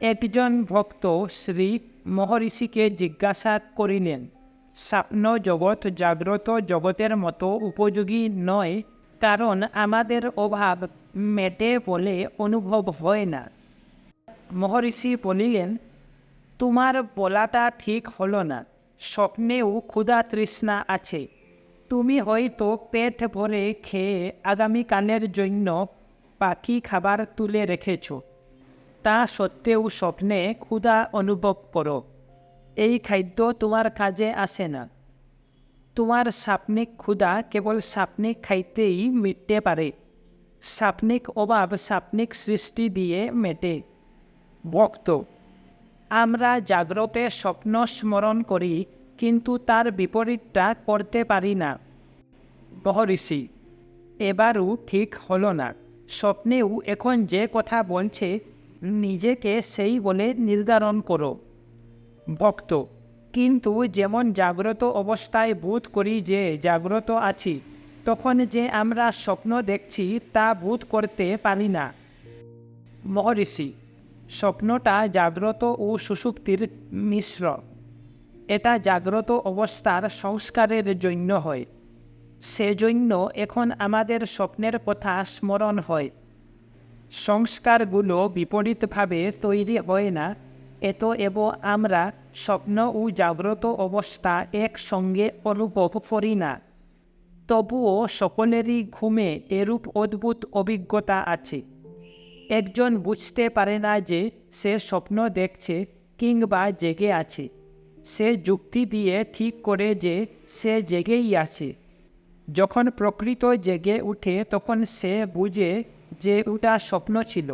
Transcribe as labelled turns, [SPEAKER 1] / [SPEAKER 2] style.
[SPEAKER 1] একজন ভক্ত শ্রী মহর্ষিকে জিজ্ঞাসা করিলেন, স্বপ্ন জগৎ জাগ্রত জগতের মতো উপযোগী নয়, কারণ আমাদের অভাব মেটে বলে অনুভব হয় না। মহর্ষি বলিলেন, তোমার বলাটা ঠিক হলো না, স্বপ্নেও ক্ষুধা তৃষ্ণা আছে। তুমি হয়তো পেট ভরে খেয়ে আগামীকালের জন্য বাকি খাবার তুলে রেখেছ। তা সত্ত্বেও স্বপ্নে ক্ষুধা অনুভব করো। এই খাদ্য তোমার কাজে আসে না। তোমার সাপনিক ক্ষুধা কেবল সাপনিক খাইতেই মিটতে পারে। সাপনিক অভাব সাপনিক সৃষ্টি দিয়ে মেটে। ভক্ত, আমরা জাগ্রতে স্বপ্ন স্মরণ করি, কিন্তু তার বিপরীতটা করতে পারি না। মহর্ষি এবারও ঠিক হলো না। স্বপ্নেও এখন যে কথা বলছে নিজেকে সেই বলে নির্ধারণ করো। ভক্ত, কিন্তু যেমন জাগ্রত অবস্থায় বোধ করি যে জাগ্রত আছি, তখন যে আমরা স্বপ্ন দেখছি তা বোধ করতে পারি না। মহর্ষি, স্বপ্নটা জাগ্রত ও সুষুপ্তির মিশ্র। এটা জাগ্রত অবস্থার সংস্কারের জন্য হয়। সেজন্য এখন আমাদের স্বপ্নের কথা স্মরণ হয়। সংস্কারগুলো বিপরীতভাবে তৈরি হয় না। এত এব আমরা স্বপ্ন ও জাগ্রত অবস্থা একসঙ্গে অনুভব করি না। তবুও সকলেরই ঘুমে এরূপ অদ্ভুত অভিজ্ঞতা আছে। একজন বুঝতে পারে না যে সে স্বপ্ন দেখছে কিংবা জেগে আছে। সে যুক্তি দিয়ে ঠিক করে যে সে জেগেই আছে। যখন প্রকৃত জেগে উঠে তখন সে বুঝে যে ওটা স্বপ্ন ছিল।